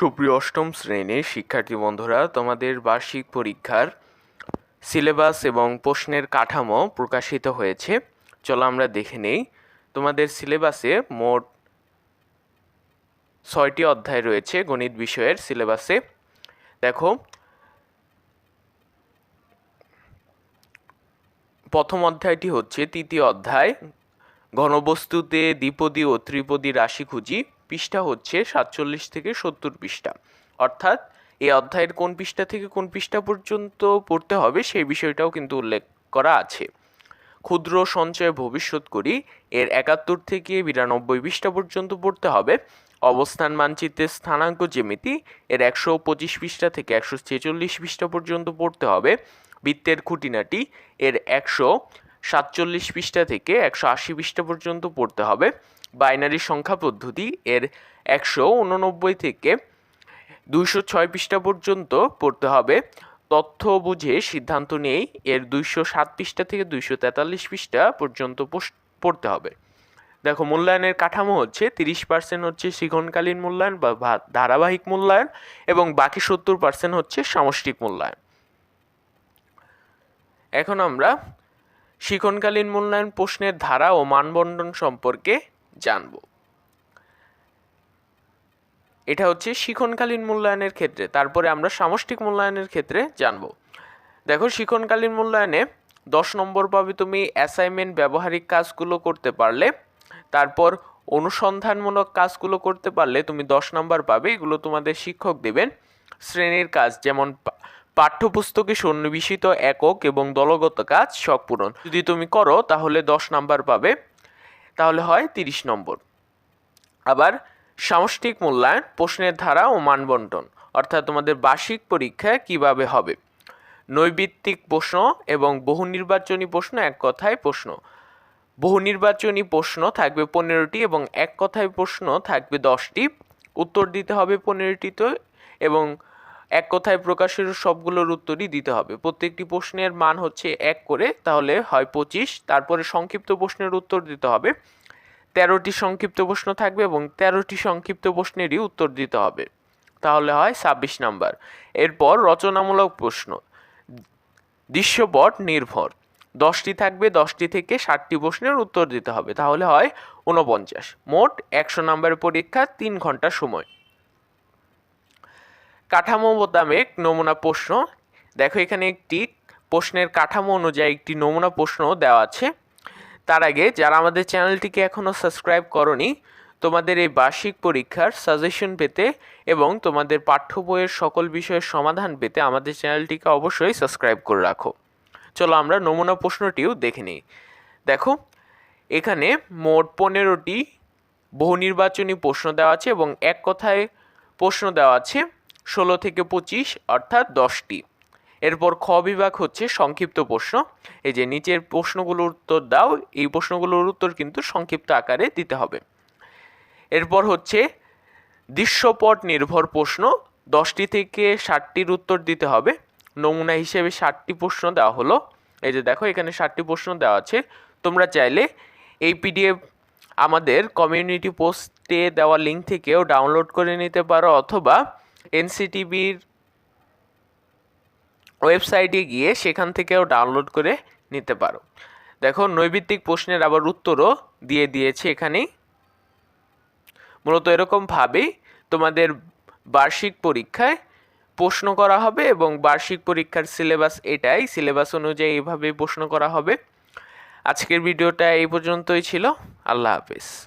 সুপ্রিয় অষ্টম শ্রেণির শিক্ষার্থী বন্ধুরা, তোমাদের বার্ষিক পরীক্ষার সিলেবাস এবং প্রশ্নের কাঠামো প্রকাশিত হয়েছে। চলো আমরা দেখে নেই, তোমাদের সিলেবাসে মোট ছয়টি অধ্যায় রয়েছে গণিত বিষয়ের সিলেবাসে। দেখো, প্রথম অধ্যায়টি হচ্ছে তৃতীয় অধ্যায়, ঘনবস্তুতে দ্বিপদী ও ত্রিপদী রাশি খুঁজি। পৃষ্ঠা হচ্ছে সাতচল্লিশ থেকে সত্তর পৃষ্ঠা। অর্থাৎ এই অধ্যায়ের কোন পৃষ্ঠা থেকে কোন পৃষ্ঠা পর্যন্ত পড়তে হবে সেই বিষয়টাও কিন্তু উল্লেখ করা আছে। ক্ষুদ্র সঞ্চয় ভবিষ্যৎ করি, এর একাত্তর থেকে বিরানব্বই পৃষ্ঠা পর্যন্ত পড়তে হবে। অবস্থান মানচিত্রের স্থানাঙ্ক জ্যামিতি, এর একশো পঁচিশ পৃষ্ঠা থেকে একশো ছেচল্লিশ পৃষ্ঠা পর্যন্ত পড়তে হবে। বৃত্তের খুঁটিনাটি, এর একশো সাতচল্লিশ পৃষ্ঠা থেকে একশো আশি পৃষ্ঠা পর্যন্ত পড়তে হবে। বাইনারি সংখ্যা পদ্ধতি এর একশো উননব্বই থেকে দুইশো ছয় পৃষ্ঠা পর্যন্ত পড়তে হবে। তথ্য বুঝে সিদ্ধান্ত নেই এর দুইশো সাত পৃষ্ঠা থেকে দুইশো তেতাল্লিশ পৃষ্ঠা পর্যন্ত পড়তে হবে। দেখো, মূল্যায়নের কাঠামো হচ্ছে তিরিশ পার্সেন্ট হচ্ছে শিখনকালীন মূল্যায়ন বা ধারাবাহিক মূল্যায়ন এবং বাকি সত্তর পার্সেন্ট হচ্ছে সামষ্টিক মূল্যায়ন। এখন আমরা শিখনকালীন মূল্যায়ন প্রশ্নের ধারা ও মানবন্টন সম্পর্কে জানব। এটা হচ্ছে শিখনকালীন মূল্যায়নের ক্ষেত্রে, তারপরে আমরা সামষ্টিক মূল্যায়নের ক্ষেত্রে জানব। দেখো, শিখনকালীন মূল্যায়নে দশ নম্বর পাবে তুমি অ্যাসাইনমেন্ট ব্যবহারিক কাজগুলো করতে পারলে, তারপর অনুসন্ধানমূলক কাজগুলো করতে পারলে তুমি দশ নম্বর পাবে, এগুলো তোমাদের শিক্ষক দেবেন শ্রেণির কাজ, যেমন পাঠ্যপুস্তকে সন্নিবেশিত একক এবং দলগত কাজ শখ পূরণ। যদি তুমি করো, তাহলে দশ নাম্বার পাবে। তাহলে হয় তিরিশ নম্বর। আবার সামষ্টিক মূল্যায়ন, প্রশ্নের ধারা ও মানবন্টন। অর্থাৎ তোমাদের বার্ষিক পরীক্ষা কীভাবে হবে? নৈবিত্তিক প্রশ্ন এবং বহু নির্বাচনী প্রশ্ন এক কথায় প্রশ্ন। বহু নির্বাচনী প্রশ্ন থাকবে পনেরোটি এবং এক কথায় প্রশ্ন থাকবে দশটি। উত্তর দিতে হবে পনেরোটিতে এবং এক কথায় প্রকাশের সবগুলোর উত্তরই দিতে হবে। প্রত্যেকটি প্রশ্নের মান হচ্ছে এক করে, তাহলে হয় পঁচিশ। তারপরে সংক্ষিপ্ত প্রশ্নের উত্তর দিতে হবে। তেরোটি সংক্ষিপ্ত প্রশ্ন থাকবে এবং তেরোটি সংক্ষিপ্ত প্রশ্নেরই উত্তর দিতে হবে। তাহলে হয় ছাব্বিশ নাম্বার। এরপর রচনামূলক প্রশ্ন। দৃশ্যপট নির্ভর। দশটি থাকবে, দশটি থেকে ষাটটি প্রশ্নের উত্তর দিতে হবে। তাহলে হয় ঊনপঞ্চাশ। মোট একশো নম্বরের পরীক্ষা তিন ঘণ্টা সময়। কাঠামো মোতাবেক নমুনা প্রশ্ন। দেখো এখানে একটি প্রশ্নের কাঠামো অনুযায়ী একটি নমুনা প্রশ্ন দেওয়া আছে। তার আগে যারা আমাদের চ্যানেলটিকে এখনও সাবস্ক্রাইব করনি, তোমাদের এই বার্ষিক পরীক্ষার সাজেশন পেতে এবং তোমাদের পাঠ্য বইয়ের সকল বিষয়ের সমাধান পেতে আমাদের চ্যানেলটিকে অবশ্যই সাবস্ক্রাইব করে রাখো। চলো আমরা নমুনা প্রশ্নটিও দেখে নিই। দেখো, এখানে মোট পনেরোটি বহু নির্বাচনী প্রশ্ন দেওয়া আছে এবং এক কথায় প্রশ্ন দেওয়া আছে ষোলো থেকে পঁচিশ, অর্থাৎ দশটি। এরপর খ বিভাগ হচ্ছে সংক্ষিপ্ত প্রশ্ন। এই যে নিচের প্রশ্নগুলোর উত্তর দাও, এই প্রশ্নগুলোর উত্তর কিন্তু সংক্ষিপ্ত আকারে দিতে হবে। এরপর হচ্ছে দৃশ্যপট নির্ভর প্রশ্ন। দশটি থেকে ষাটটির উত্তর দিতে হবে। নমুনা হিসেবে ষাটটি প্রশ্ন দেওয়া হলো। এই যে দেখো, এখানে ষাটটি প্রশ্ন দেওয়া আছে। তোমরা চাইলে এই পিডিএফ আমাদের কমিউনিটি পোস্টে দেওয়া লিঙ্ক থেকেও ডাউনলোড করে নিতে পারো, অথবা এনসিটিভির ওয়েবসাইটে গিয়ে সেখান থেকেও ডাউনলোড করে নিতে পারো। দেখো, নৈবিত্তিক প্রশ্নের আবার উত্তরও দিয়ে দিয়েছে এখানেই। মূলত এরকমভাবেই তোমাদের বার্ষিক পরীক্ষায় প্রশ্ন করা হবে এবং বার্ষিক পরীক্ষার সিলেবাস এটাই, সিলেবাস অনুযায়ী এভাবেই প্রশ্ন করা হবে। আজকের ভিডিওটা এই পর্যন্তই ছিল। আল্লাহ হাফেজ।